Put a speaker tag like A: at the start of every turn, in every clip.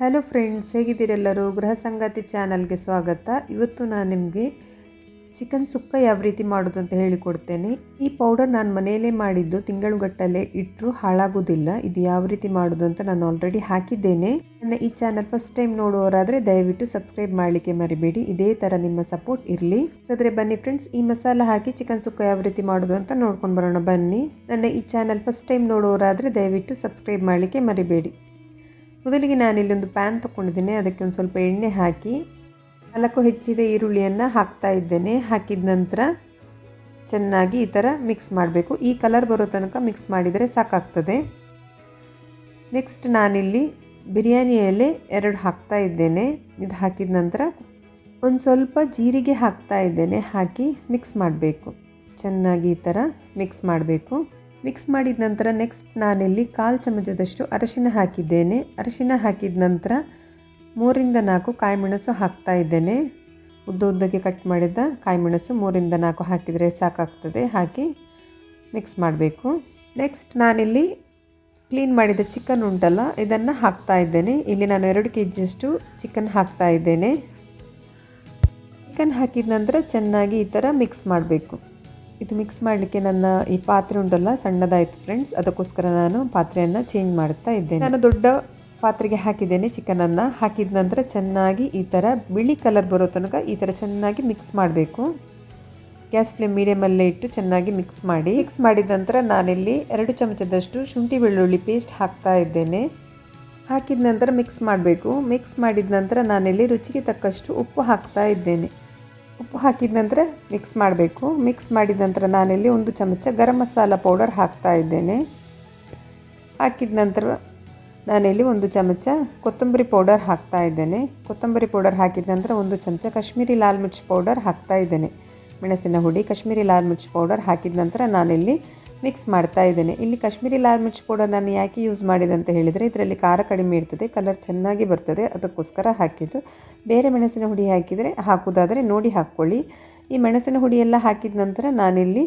A: Hello friends ಹೇಗಿದ್ದೀರೆಲ್ಲರೂ ಗೃಹ ಸಂಗಾತಿ ಚಾನಲ್ಗೆ ಸ್ವಾಗತ. ಇವತ್ತು ನಾನು ನಿಮಗೆ ಚಿಕನ್ ಸುಕ್ಕ ಯಾವ ರೀತಿ ಮಾಡೋದು ಅಂತ ಹೇಳಿಕೊಡ್ತೇನೆ ಈ ಪೌಡರ್ ನಾನು ಮನೆಯಲ್ಲೇ ಮಾಡಿದ್ದು ತಿಂಗಳುಗಟ್ಟಲೆ ಇಟ್ಟರು ಹಾಳಾಗೋದಿಲ್ಲ. ಇದು ಯಾವ ರೀತಿ ಮಾಡೋದು ಅಂತ ನಾನು ಆಲ್ರೆಡಿ ಹಾಕಿದ್ದೇನೆ. ನನ್ನ ಈ ಚಾನಲ್ ಫಸ್ಟ್ ಟೈಮ್ ನೋಡುವವರಾದರೆ ದಯವಿಟ್ಟು ಸಬ್ಸ್ಕ್ರೈಬ್ ಮಾಡಲಿಕ್ಕೆ ಮರಿಬೇಡಿ. ಇದೇ ಥರ ನಿಮ್ಮ ಸಪೋರ್ಟ್ ಇರಲಿ. ಹಾಗಾದರೆ ಬನ್ನಿ ಫ್ರೆಂಡ್ಸ್ ಈ ಮಸಾಲ ಹಾಕಿ ಚಿಕನ್ ಸುಕ್ಕ ಯಾವ ರೀತಿ ಮಾಡೋದು ಅಂತ ನೋಡ್ಕೊಂಡು ಬರೋಣ. ಬನ್ನಿ. ನನ್ನ ಈ ಚಾನಲ್ ಫಸ್ಟ್ ಟೈಮ್ ನೋಡುವವರಾದರೆ ದಯವಿಟ್ಟು ಸಬ್ಸ್ಕ್ರೈಬ್ ಮಾಡಲಿಕ್ಕೆ ಮರಿಬೇಡಿ. ಮೊದಲಿಗೆ ನಾನು ಇಲ್ಲೊಂದು ಪ್ಯಾನ್ ತೊಗೊಂಡಿದ್ದೇನೆ ಅದಕ್ಕೆ ಒಂದು ಸ್ವಲ್ಪ ಎಣ್ಣೆ ಹಾಕಿ ನಾಲ್ಕು ಹೆಚ್ಚಿದ ಈರುಳ್ಳಿಯನ್ನು ಹಾಕ್ತಾ ಇದ್ದೇನೆ. ಹಾಕಿದ ನಂತರ ಚೆನ್ನಾಗಿ ಈ ಥರ ಮಿಕ್ಸ್ ಮಾಡಬೇಕು. ಈ ಕಲರ್ ಬರೋ ತನಕ ಮಿಕ್ಸ್ ಮಾಡಿದರೆ ಸಾಕಾಗ್ತದೆ. ನೆಕ್ಸ್ಟ್ ನಾನಿಲ್ಲಿ ಬಿರಿಯಾನಿ ಎಲೆ ಎರಡು ಹಾಕ್ತಾ ಇದ್ದೇನೆ. ಇದು ಹಾಕಿದ ನಂತರ ಒಂದು ಸ್ವಲ್ಪ ಜೀರಿಗೆ ಹಾಕ್ತಾ ಇದ್ದೇನೆ. ಹಾಕಿ ಮಿಕ್ಸ್ ಮಾಡಬೇಕು. ಚೆನ್ನಾಗಿ ಈ ಥರ ಮಿಕ್ಸ್ ಮಾಡಬೇಕು. ಮಿಕ್ಸ್ ಮಾಡಿದ ನಂತರ ನೆಕ್ಸ್ಟ್ ನಾನಿಲ್ಲಿ ಕಾಲು ಚಮಚದಷ್ಟು ಅರಶಿನ ಹಾಕಿದ್ದೇನೆ. ಅರಶಿನ ಹಾಕಿದ ನಂತರ ಮೂರಿಂದ ನಾಲ್ಕು ಕಾಯಿಮೆಣಸು ಹಾಕ್ತಾ ಇದ್ದೇನೆ. ಉದ್ದ ಉದ್ದಕ್ಕೆ ಕಟ್ ಮಾಡಿದ ಕಾಯಿಮೆಣಸು ಮೂರಿಂದ ನಾಲ್ಕು ಹಾಕಿದರೆ ಸಾಕಾಗ್ತದೆ. ಹಾಕಿ ಮಿಕ್ಸ್ ಮಾಡಬೇಕು. ನೆಕ್ಸ್ಟ್ ನಾನಿಲ್ಲಿ ಕ್ಲೀನ್ ಮಾಡಿದ ಚಿಕನ್ ಉಂಟಲ್ಲ, ಇದನ್ನು ಹಾಕ್ತಾ ಇದ್ದೇನೆ. ಇಲ್ಲಿ ನಾನು ಎರಡು ಕೆ ಜಿಯಷ್ಟು ಚಿಕನ್ ಹಾಕ್ತಾ ಇದ್ದೇನೆ. ಚಿಕನ್ ಹಾಕಿದ ನಂತರ ಚೆನ್ನಾಗಿ ಈ ಥರ ಮಿಕ್ಸ್ ಮಾಡಬೇಕು. ಇದು ಮಿಕ್ಸ್ ಮಾಡಲಿಕ್ಕೆ ನನ್ನ ಈ ಪಾತ್ರೆ ಉಂಟಲ್ಲ, ಸಣ್ಣದಾಯಿತು ಫ್ರೆಂಡ್ಸ್ ಅದಕ್ಕೋಸ್ಕರ ನಾನು ಪಾತ್ರೆಯನ್ನು ಚೇಂಜ್ ಮಾಡ್ತಾ ಇದ್ದೇನೆ. ನಾನು ದೊಡ್ಡ ಪಾತ್ರೆಗೆ ಹಾಕಿದ್ದೇನೆ ಚಿಕನನ್ನು. ಹಾಕಿದ ನಂತರ ಚೆನ್ನಾಗಿ ಈ ಥರ ಬಿಳಿ ಕಲರ್ ಬರೋ ತನಕ ಈ ಥರ ಚೆನ್ನಾಗಿ ಮಿಕ್ಸ್ ಮಾಡಬೇಕು. ಗ್ಯಾಸ್ ಫ್ಲೇಮ್ ಮೀಡಿಯಮಲ್ಲೇ ಇಟ್ಟು ಚೆನ್ನಾಗಿ ಮಿಕ್ಸ್ ಮಾಡಿ. ಮಿಕ್ಸ್ ಮಾಡಿದ ನಂತರ ನಾನಿಲ್ಲಿ ಎರಡು ಚಮಚದಷ್ಟು ಶುಂಠಿ ಬೆಳ್ಳುಳ್ಳಿ ಪೇಸ್ಟ್ ಹಾಕ್ತಾ ಇದ್ದೇನೆ. ಹಾಕಿದ ನಂತರ ಮಿಕ್ಸ್ ಮಾಡಬೇಕು. ಮಿಕ್ಸ್ ಮಾಡಿದ ನಂತರ ನಾನಿಲ್ಲಿ ರುಚಿಗೆ ತಕ್ಕಷ್ಟು ಉಪ್ಪು ಹಾಕ್ತಾ ಇದ್ದೇನೆ. ಉಪ್ಪು ಹಾಕಿದ ನಂತರ ಮಿಕ್ಸ್ ಮಾಡಬೇಕು. ಮಿಕ್ಸ್ ಮಾಡಿದ ನಂತರ ನಾನಿಲ್ಲಿ ಒಂದು ಚಮಚ ಗರಂ ಮಸಾಲ ಪೌಡರ್ ಹಾಕ್ತಾ ಇದ್ದೇನೆ. ಹಾಕಿದ ನಂತರ ನಾನಿಲ್ಲಿ ಒಂದು ಚಮಚ ಕೊತ್ತಂಬರಿ ಪೌಡರ್ ಹಾಕ್ತಾ ಇದ್ದೇನೆ. ಕೊತ್ತಂಬರಿ ಪೌಡರ್ ಹಾಕಿದ ನಂತರ ಒಂದು ಚಮಚ ಕಾಶ್ಮೀರಿ ಲಾಲ್ ಮಿರ್ಚ್ ಪೌಡರ್ ಹಾಕ್ತಾ ಇದ್ದೇನೆ. ಮೆಣಸಿನ ಹುಡಿ, ಕಾಶ್ಮೀರಿ ಲಾಲ್ ಮಿರ್ಚ್ ಪೌಡರ್ ಹಾಕಿದ ನಂತರ ನಾನಿಲ್ಲಿ ಮಿಕ್ಸ್ ಮಾಡ್ತಾ ಇದ್ದೇನೆ. ಇಲ್ಲಿ ಕಾಶ್ಮೀರಿ ಲಾಲ್ ಮಿರ್ಚ್ ಪೌಡರ್ ನಾನು ಯಾಕೆ ಯೂಸ್ ಮಾಡಿದೆ ಅಂತ ಹೇಳಿದರೆ, ಇದರಲ್ಲಿ ಖಾರ ಕಡಿಮೆ ಇರ್ತದೆ, ಕಲರ್ ಚೆನ್ನಾಗಿ ಬರ್ತದೆ, ಅದಕ್ಕೋಸ್ಕರ ಹಾಕಿದ್ದು. ಬೇರೆ ಮೆಣಸಿನ ಹುಡಿ ಹಾಕಿದರೆ ಹಾಕೋದಾದರೆ ನೋಡಿ ಹಾಕ್ಕೊಳ್ಳಿ. ಈ ಮೆಣಸಿನ ಹುಡಿ ಎಲ್ಲ ಹಾಕಿದ ನಂತರ ನಾನಿಲ್ಲಿ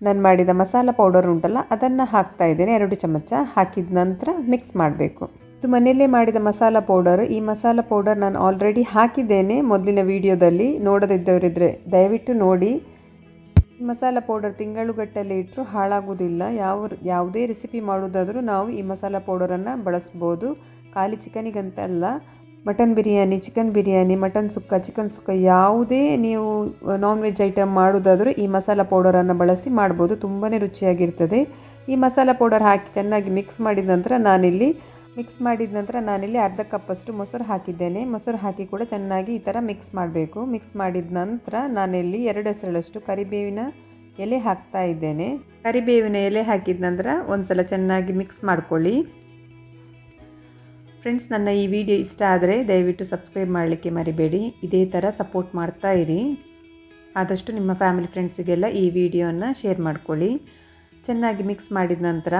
A: ನಾನು ಮಾಡಿದ ಮಸಾಲ ಪೌಡರ್ ಉಂಟಲ್ಲ, ಅದನ್ನು ಹಾಕ್ತಾ ಇದ್ದೇನೆ, ಎರಡು ಚಮಚ ಹಾಕಿದ ನಂತರ ಮಿಕ್ಸ್ ಮಾಡಬೇಕು. ಇದು ಮನೆಯಲ್ಲೇ ಮಾಡಿದ ಮಸಾಲ ಪೌಡರ್. ಈ ಮಸಾಲ ಪೌಡರ್ ನಾನು ಆಲ್ರೆಡಿ ಹಾಕಿದ್ದೇನೆ ಮೊದಲಿನ ವಿಡಿಯೋದಲ್ಲಿ. ನೋಡದಿದ್ದವರಿದ್ದರೆ ದಯವಿಟ್ಟು ನೋಡಿ. ಮಸಾಲ ಪೌಡರ್ ತಿಂಗಳುಗಟ್ಟಲೆ ಇಟ್ಟರು ಹಾಳಾಗೋದಿಲ್ಲ. ಯಾವ ಯಾವುದೇ ರೆಸಿಪಿ ಮಾಡೋದಾದರೂ ನಾವು ಈ ಮಸಾಲ ಪೌಡರನ್ನು ಬಳಸ್ಬೋದು. ಖಾಲಿ ಚಿಕನಿಗಂತಲ್ಲ mutton biryani, chicken biryani, mutton sukka, chicken sukka ಯಾವುದೇ ನೀವು ನಾನ್ ವೆಜ್ ಐಟಮ್ ಮಾಡೋದಾದರೂ ಈ ಮಸಾಲ ಪೌಡರನ್ನು ಬಳಸಿ ಮಾಡ್ಬೋದು. ತುಂಬಾ ರುಚಿಯಾಗಿರ್ತದೆ. ಈ ಮಸಾಲ ಪೌಡರ್ ಹಾಕಿ ಚೆನ್ನಾಗಿ ಮಿಕ್ಸ್ ಮಾಡಿದ ನಂತರ ನಾನಿಲ್ಲಿ ಮಿಕ್ಸ್ ಮಾಡಿದ ನಂತರ ನಾನಿಲ್ಲಿ ಅರ್ಧ ಕಪ್ಪಷ್ಟು ಮೊಸರು ಹಾಕಿದ್ದೇನೆ. ಮೊಸರು ಹಾಕಿ ಕೂಡ ಚೆನ್ನಾಗಿ ಈ ಥರ ಮಿಕ್ಸ್ ಮಾಡಬೇಕು. ಮಿಕ್ಸ್ ಮಾಡಿದ ನಂತರ ನಾನಿಲ್ಲಿ ಎರಡು ಹೆಸರಳಷ್ಟು ಕರಿಬೇವಿನ ಎಲೆ ಹಾಕ್ತಾ ಇದ್ದೇನೆ. ಕರಿಬೇವಿನ ಎಲೆ ಹಾಕಿದ ನಂತರ ಒಂದ್ಸಲ ಚೆನ್ನಾಗಿ ಮಿಕ್ಸ್ ಮಾಡ್ಕೊಳ್ಳಿ. ಫ್ರೆಂಡ್ಸ್ ನನ್ನ ಈ ವಿಡಿಯೋ ಇಷ್ಟ ಆದರೆ ದಯವಿಟ್ಟು ಸಬ್ಸ್ಕ್ರೈಬ್ ಮಾಡಲಿಕ್ಕೆ ಮರಿಬೇಡಿ. ಇದೇ ಥರ ಸಪೋರ್ಟ್ ಮಾಡ್ತಾ ಇರಿ. ಆದಷ್ಟು ನಿಮ್ಮ ಫ್ಯಾಮಿಲಿ ಫ್ರೆಂಡ್ಸಿಗೆಲ್ಲ ಈ ವಿಡಿಯೋನ ಶೇರ್ ಮಾಡ್ಕೊಳ್ಳಿ. ಚೆನ್ನಾಗಿ ಮಿಕ್ಸ್ ಮಾಡಿದ ನಂತರ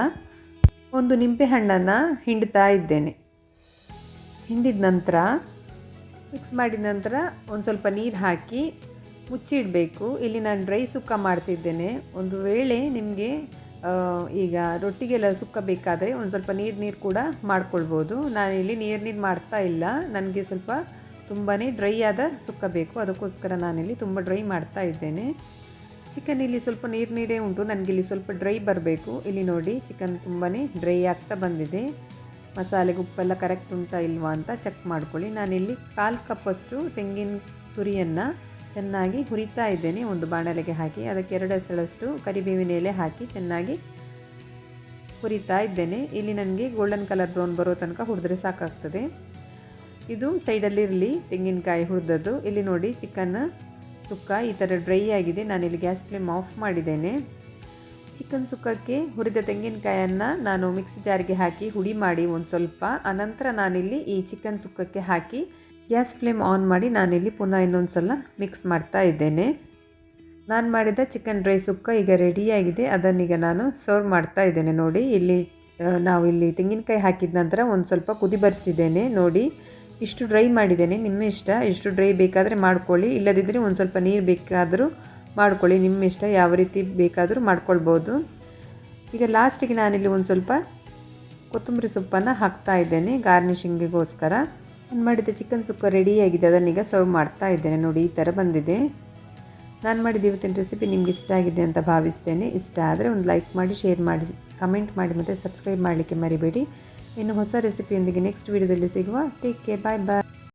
A: ಒಂದು ನಿಂಬೆ ಹಣ್ಣನ್ನು ಹಿಂಡ್ತಾ ಇದ್ದೇನೆ. ಹಿಂಡಿದ ನಂತರ ಮಿಕ್ಸ್ ಮಾಡಿದ ನಂತರ ಒಂದು ಸ್ವಲ್ಪ ನೀರು ಹಾಕಿ ಮುಚ್ಚಿಡಬೇಕು. ಇಲ್ಲಿ ನಾನು ಡ್ರೈ ಸುಕ್ಕ ಮಾಡ್ತಿದ್ದೇನೆ. ಒಂದು ವೇಳೆ ನಿಮಗೆ ಈಗ ರೊಟ್ಟಿಗೆಲ್ಲ ಸುಕ್ಕ ಬೇಕಾದರೆ ಒಂದು ಸ್ವಲ್ಪ ನೀರು ನೀರು ಕೂಡ ಮಾಡ್ಕೊಳ್ಬೋದು. ನಾನಿಲ್ಲಿ ನೀರು ನೀರು ಮಾಡ್ತಾ ಇಲ್ಲ. ನನಗೆ ಸ್ವಲ್ಪ ತುಂಬಾ ಡ್ರೈ ಆದ ಸುಕ್ಕ ಬೇಕು. ಅದಕ್ಕೋಸ್ಕರ ನಾನಿಲ್ಲಿ ತುಂಬ ಡ್ರೈ ಮಾಡ್ತಾ ಇದ್ದೇನೆ. ಚಿಕನ್ ಇಲ್ಲಿ ಸ್ವಲ್ಪ ನೀರು ನೀರೇ ಉಂಟು. ನನಗೆ ಇಲ್ಲಿ ಸ್ವಲ್ಪ ಡ್ರೈ ಬರಬೇಕು. ಇಲ್ಲಿ ನೋಡಿ ಚಿಕನ್ ತುಂಬಾ ಡ್ರೈ ಆಗ್ತಾ ಬಂದಿದೆ. ಮಸಾಲೆಗೆ ಉಪ್ಪೆಲ್ಲ ಕರೆಕ್ಟ್ ಉಂಟಾ ಇಲ್ವಾ ಅಂತ ಚೆಕ್ ಮಾಡ್ಕೊಳ್ಳಿ. ನಾನಿಲ್ಲಿ ಕಾಲು ಕಪ್ಪಷ್ಟು ತೆಂಗಿನ ತುರಿಯನ್ನು ಚೆನ್ನಾಗಿ ಹುರಿತಾ ಇದ್ದೇನೆ. ಒಂದು ಬಾಣಲೆಗೆ ಹಾಕಿ, ಅದಕ್ಕೆ ಎರಡು ಹೆಸರಷ್ಟು ಕರಿಬೇವಿನ ಎಲೆ ಹಾಕಿ ಚೆನ್ನಾಗಿ ಹುರಿತಾ ಇದ್ದೇನೆ. ಇಲ್ಲಿ ನನಗೆ ಗೋಲ್ಡನ್ ಕಲರ್ ಬ್ರೌನ್ ಬರೋ ತನಕ ಹುರಿದ್ರೆ ಸಾಕಾಗ್ತದೆ. ಇದು ಸೈಡಲ್ಲಿರಲಿ ತೆಂಗಿನಕಾಯಿ ಹುರಿದದ್ದು. ಇಲ್ಲಿ ನೋಡಿ ಚಿಕನ್ ಸುಕ್ಕ ಈ ಥರ ಡ್ರೈ ಆಗಿದೆ ನಾನಿಲ್ಲಿ ಗ್ಯಾಸ್ ಫ್ಲೇಮ್ ಆಫ್ ಮಾಡಿದ್ದೇನೆ. ಚಿಕನ್ ಸುಕ್ಕಕ್ಕೆ ಹುರಿದ ತೆಂಗಿನಕಾಯನ್ನು ನಾನು ಮಿಕ್ಸಿ ಜಾರಿಗೆ ಹಾಕಿ ಹುಡಿ ಮಾಡಿ ಒಂದು ಸ್ವಲ್ಪ. ಅನಂತರ ನಾನಿಲ್ಲಿ ಈ ಚಿಕನ್ ಸುಕ್ಕಕ್ಕೆ ಹಾಕಿ ಗ್ಯಾಸ್ ಫ್ಲೇಮ್ ಆನ್ ಮಾಡಿ ನಾನಿಲ್ಲಿ ಪುನಃ ಇನ್ನೊಂದು ಸಲ ಮಿಕ್ಸ್ ಮಾಡ್ತಾ ಇದ್ದೇನೆ. ನಾನು ಮಾಡಿದ ಚಿಕನ್ ಡ್ರೈ ಸುಕ್ಕ ಈಗ ರೆಡಿಯಾಗಿದೆ ಅದನ್ನೀಗ ನಾನು ಸರ್ವ್ ಮಾಡ್ತಾ ಇದ್ದೇನೆ ನೋಡಿ. ಇಲ್ಲಿ ನಾವು ಇಲ್ಲಿ ತೆಂಗಿನಕಾಯಿ ಹಾಕಿದ ನಂತರ ಒಂದು ಸ್ವಲ್ಪ ಕುದಿ ಬರೆಸಿದ್ದೇನೆ ನೋಡಿ. ಇಷ್ಟು ಡ್ರೈ ಮಾಡಿದ್ದೇನೆ. ನಿಮ್ಮ ಇಷ್ಟ. ಇಷ್ಟು ಡ್ರೈ ಬೇಕಾದರೆ ಮಾಡ್ಕೊಳ್ಳಿ. ಇಲ್ಲದಿದ್ದರೆ ಒಂದು ಸ್ವಲ್ಪ ನೀರು ಬೇಕಾದರೂ ಮಾಡ್ಕೊಳ್ಳಿ. ನಿಮ್ಮ ಇಷ್ಟ ಯಾವ ರೀತಿ ಬೇಕಾದರೂ ಮಾಡ್ಕೊಳ್ಬೋದು. ಈಗ ಲಾಸ್ಟಿಗೆ ನಾನಿಲ್ಲಿ ಒಂದು ಸ್ವಲ್ಪ ಕೊತ್ತಂಬರಿ ಸೊಪ್ಪನ್ನು ಹಾಕ್ತಾ ಇದ್ದೇನೆ ಗಾರ್ನಿಷಿಂಗಿಗೋಸ್ಕರ. ನಾನು ಮಾಡಿದ ಚಿಕನ್ ಸುಕ್ಕ ರೆಡಿಯಾಗಿದೆ ಅದನ್ನೀಗ ಸರ್ವ್ ಮಾಡ್ತಾ ಇದ್ದೇನೆ. ನೋಡಿ, ಈ ಥರ ಬಂದಿದೆ. ನಾನು ಮಾಡಿದ ಇವತ್ತಿನ ರೆಸಿಪಿ ನಿಮ್ಗೆ ಇಷ್ಟ ಆಗಿದೆ ಅಂತ ಭಾವಿಸ್ತೇನೆ. ಇಷ್ಟ ಆದರೆ ಒಂದು ಲೈಕ್ ಮಾಡಿ ಶೇರ್ ಮಾಡಿ ಕಮೆಂಟ್ ಮಾಡಿ ಮತ್ತು ಸಬ್ಸ್ಕ್ರೈಬ್ ಮಾಡಲಿಕ್ಕೆ ಮರಿಬೇಡಿ. ಇನ್ನು ಹೊಸ ರೆಸಿಪಿಯೊಂದಿಗೆ ನೆಕ್ಸ್ಟ್ ವೀಡಿಯೋದಲ್ಲಿ ಸಿಗುವ. ಟೇಕ್ ಕೇರ್ ಬಾಯ್ ಬಾಯ್